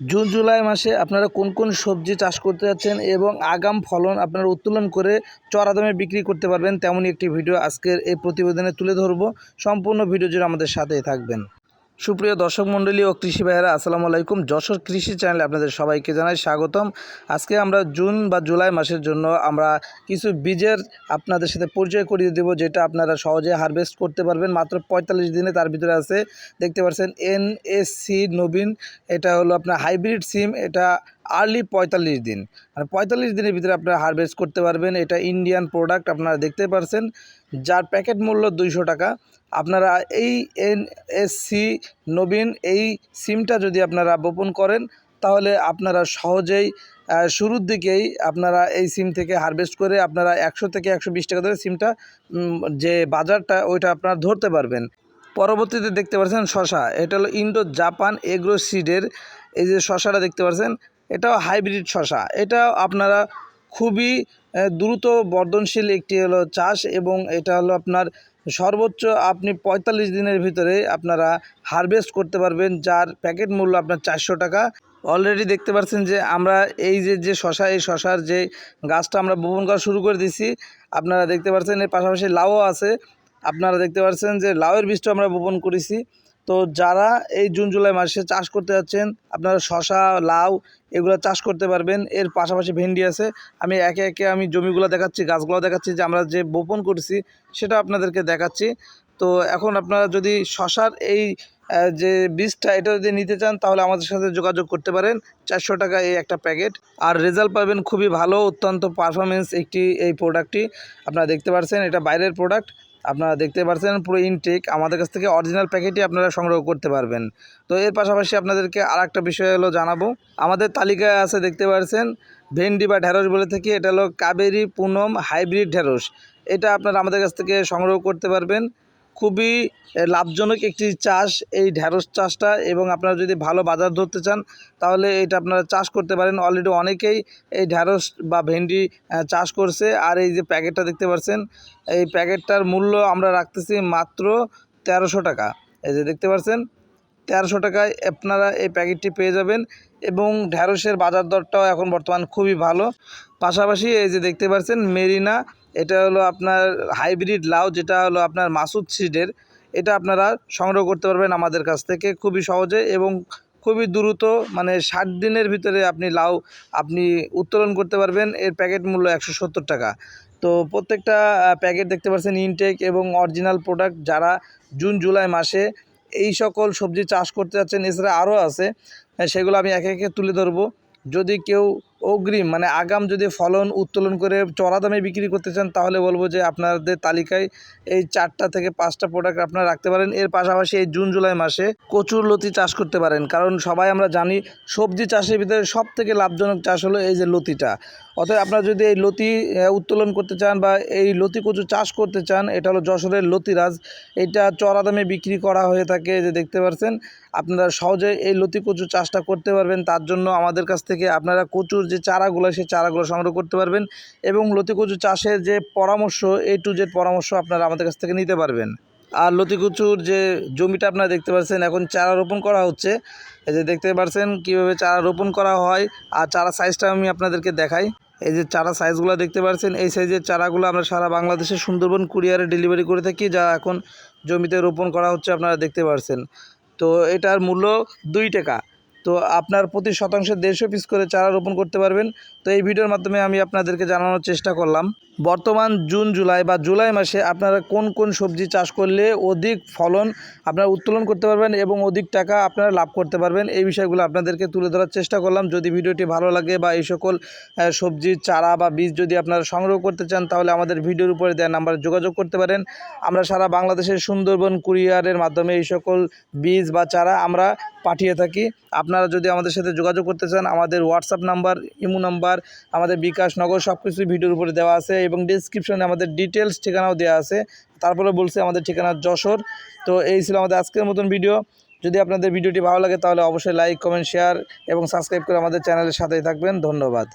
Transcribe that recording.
June, July মাসে আপনারা কোন কোন সবজি চাষ করতে যাচ্ছেন এবং আগাম ফলন আপনারা উত্তোলন করে চড়া দামে বিক্রি করতে পারবেন, তেমনই একটি ভিডিও আজকের এই প্রতিবেদনে তুলে ধরব। সম্পূর্ণ ভিডিও জুড়ে আমাদের সাথেই থাকবেন। সুপ্রিয় দর্শক মণ্ডলী ও কৃষি ভাইয়েরা, আসসালামু আলাইকুম। যশোর কৃষি চ্যানেলে আপনাদের সবাইকে জানাই স্বাগতম। আজকে আমরা জুন বা জুলাই মাসের জন্য আমরা কিছু বীজের আপনাদের সাথে পরিচয় করিয়ে দেব, যেটা আপনারা সহজে হারভেস্ট করতে পারবেন। মাত্র পঁয়তাল্লিশ দিনে তার ভিতরে আছে, দেখতে পাচ্ছেন এনএসসি নবীন। এটা হলো আপনার হাইব্রিড সিম। এটা আর্লি পঁয়তাল্লিশ দিন। মানে পঁয়তাল্লিশ দিনের ভিতরে আপনারা হারভেস্ট করতে পারবেন। এটা ইন্ডিয়ান প্রোডাক্ট আপনারা দেখতে পারছেন। যার প্যাকেট মূল্য দুইশো টাকা। আপনারা এই এনএসসি নবীন এই সিমটা যদি আপনারা বপন করেন, তাহলে আপনারা সহজেই শুরুর দিকেই আপনারা এই সিম থেকে হারভেস্ট করে আপনারা একশো থেকে একশো বিশ টাকা ধরে সিমটা যে বাজারটা, ওইটা আপনারা ধরতে পারবেন। পরবর্তীতে দেখতে পাচ্ছেন শশা এটা হলো ইন্ডো জাপান এগ্রো সিডের এই যে শশাটা দেখতে পাচ্ছেন এটাও হাইব্রিড শশা এটাও আপনারা খুবই দ্রুত বর্ধনশীল একটি হলো চাষ এবং এটা হলো আপনার সর্বোচ্চ আপনি পঁয়তাল্লিশ দিনের ভিতরে আপনারা হারভেস্ট করতে পারবেন, যার প্যাকেট মূল্য আপনার চারশো টাকা। অলরেডি দেখতে পাচ্ছেন যে আমরা এই যে যে শশা এই শশার যে গাছটা আমরা বপন করা শুরু করে দিছি আপনারা দেখতে পাচ্ছেন এর পাশাপাশি লাউও আছে। আপনারা দেখতে পাচ্ছেন যে লাউয়ের বীজটা আমরা বপন করেছি। তো যারা এই জুন জুলাই মাসে চাষ করতে যাচ্ছেন, আপনারা শশা লাউ এগুলো চাষ করতে পারবেন। এর পাশাপাশি ভেন্ডি আছে। আমি একে একে আমি জমিগুলো দেখাচ্ছি গাছগুলো দেখাচ্ছি, যে আমরা যে বপন করছি সেটা আপনাদেরকে দেখাচ্ছি। তো এখন আপনারা যদি শশার এই যে বীজটা এটা যদি নিতে চান, তাহলে আমাদের সাথে যোগাযোগ করতে পারেন। চারশো টাকা এই একটা প্যাকেট। আর রেজাল্ট পাবেন খুবই ভালো, অত্যন্ত পারফরমেন্স একটি এই প্রোডাক্টটি। আপনারা দেখতে পাচ্ছেন এটা বাইরের প্রোডাক্ট। আপনারা দেখতে পাচ্ছেন পুরো ইনটেক আমাদের কাছ থেকে অরিজিনাল প্যাকেটই আপনারা সংগ্রহ করতে পারবেন। তো এর পাশাপাশি আপনাদেরকে আর একটা বিষয় হলো জানাব। আমাদের তালিকায় আছে দেখতে পাচ্ছেন ভেন্ডি বা ঢেঁড়স বলে থেকে, এটা হলো কাবেরি পুনম হাইব্রিড ঢেঁড়স। এটা আপনারা আমাদের কাছ থেকে সংগ্রহ করতে পারবেন। খুবই লাভজনক একটি চাষ। এই ঢ্যাঁড়স চাষটা এবং আপনারা যদি ভালো বাজার ধরতে চান, তাহলে এটা আপনারা চাষ করতে পারেন। অলরেডি অনেকেই এই ঢ্যাঁড়স বা ভেন্ডি চাষ করছে। আর এই যে প্যাকেটটা দেখতে পাচ্ছেন এই প্যাকেটটার মূল্য আমরা রাখতেছি মাত্র তেরোশো টাকা। এই যে দেখতে পাচ্ছেন তেরোশো টাকায় আপনারা এই প্যাকেটটি পেয়ে যাবেন এবং ঢ্যাঁড়সের বাজার দরটাও এখন বর্তমান খুবই ভালো। পাশাপাশি এই যে দেখতে পাচ্ছেন মেরিনা এটা হলো আপনার হাইব্রিড লাউ, যেটা হলো আপনার মাসুদ সিডের। এটা আপনারা সংগ্রহ করতে পারবেন আমাদের কাছ থেকে খুবই সহজে এবং খুবই দ্রুত মানে ষাট দিনের ভিতরে আপনি লাউ আপনি উত্তোলন করতে পারবেন। এর প্যাকেট মূল্য একশো সত্তর টাকা। তো প্রত্যেকটা প্যাকেট দেখতে পাচ্ছেন ইনটেক এবং অরিজিনাল প্রোডাক্ট যারা জুন, জুলাই মাসে এই সকল সবজি চাষ করতে যাচ্ছেন, এছাড়া আরও আছে সেগুলো আমি একে একে তুলে ধরবো। যদি কেউ অগ্রিম মানে আগাম যদি ফলন উত্তোলন করে চড়া দামে বিক্রি করতে চান, তাহলে বলব যে আপনাদের তালিকায় এই চারটা থেকে পাঁচটা প্রোডাক্ট আপনারা রাখতে পারেন। এর পাশাপাশি এই জুন, জুলাই মাসে কচুর লতি চাষ করতে পারেন। কারণ সবাই আমরা জানি সবজি চাষের ভিতরে সব থেকে লাভজনক চাষ হলো এই যে লতিটা। অতএব আপনারা যদি এই লতি উত্তোলন করতে চান বা এই লতি কচু চাষ করতে চান, এটা হলো যশোরের লতিরাজ। এটা চড়া দামে বিক্রি করা হয়ে থাকে যে দেখতে পাচ্ছেন আপনারা সহজে এই লতি কচু চাষটা করতে পারবেন। তার জন্য আমাদের কাছ থেকে আপনারা কচুর যে চারাগুলো, সেই চারাগুলো সংগ্রহ করতে পারবেন এবং লতি কচু চাষের যে পরামর্শ এ টু জেড পরামর্শ আপনারা আমাদের কাছ থেকে নিতে পারবেন। আর লতি কচুর যে জমিটা আপনারা দেখতে পাচ্ছেন এখন চারা রোপণ করা হচ্ছে। এই যে দেখতে পাচ্ছেন কীভাবে চারা রোপণ করা হয় আর চারা সাইজটা আমি আপনাদেরকে দেখাই। এই যে চারা সাইজগুলো দেখতে পাচ্ছেন এই সাইজের চারাগুলো আমরা সারা বাংলাদেশে সুন্দরবন কুরিয়ারে ডেলিভারি করে থাকি, যা এখন জমিতে রোপণ করা হচ্ছে আপনারা দেখতে পাচ্ছেন তো এটার মূল্য দুই টাকা। তো আপনার প্রতি শতাংশে দেড়শো পিস করে চারা রোপণ করতে পারবেন। তো এই ভিডিওর মাধ্যমে আমি আপনাদেরকে জানানোর চেষ্টা করলাম। বর্তমান জুন, জুলাই বা জুলাই মাসে আপনারা কোন কোন সবজি চাষ করলে অধিক ফলন আপনারা উত্তোলন করতে পারবেন এবং অধিক টাকা আপনারা লাভ করতে পারবেন? এই বিষয়গুলো আপনাদেরকে তুলে ধরার চেষ্টা করলাম। যদি ভিডিওটি ভালো লাগে বা এই সকল সবজির চারা বা বীজ যদি আপনারা সংগ্রহ করতে চান, তাহলে আমাদের ভিডিওর উপরে দেওয়া নাম্বারে যোগাযোগ করতে পারেন। আমরা সারা বাংলাদেশের সুন্দরবন কুরিয়ারের মাধ্যমে এই সকল বীজ বা চারা আমরা পাঠিয়ে থাকি। আপনারা যদি আমাদের সাথে যোগাযোগ করতে চান, আমাদের হোয়াটসঅ্যাপ নাম্বার, ইমো নাম্বার, আমাদের বিকাশ নগর সব কিছু ভিডিওর উপরে দেওয়া আছে এবং ডিসক্রিপশনে আমাদের ডিটেলস ঠিকানাও দেওয়া আছে। তারপরে বলছে আমাদের ঠিকানা যশোর। তো এই ছিল আমাদের আজকের মতন ভিডিও যদি আপনাদের ভিডিওটি ভালো লাগে, তাহলে অবশ্যই লাইক কমেন্ট শেয়ার এবং সাবস্ক্রাইব করে আমাদের চ্যানেলের সাথেই থাকবেন। ধন্যবাদ।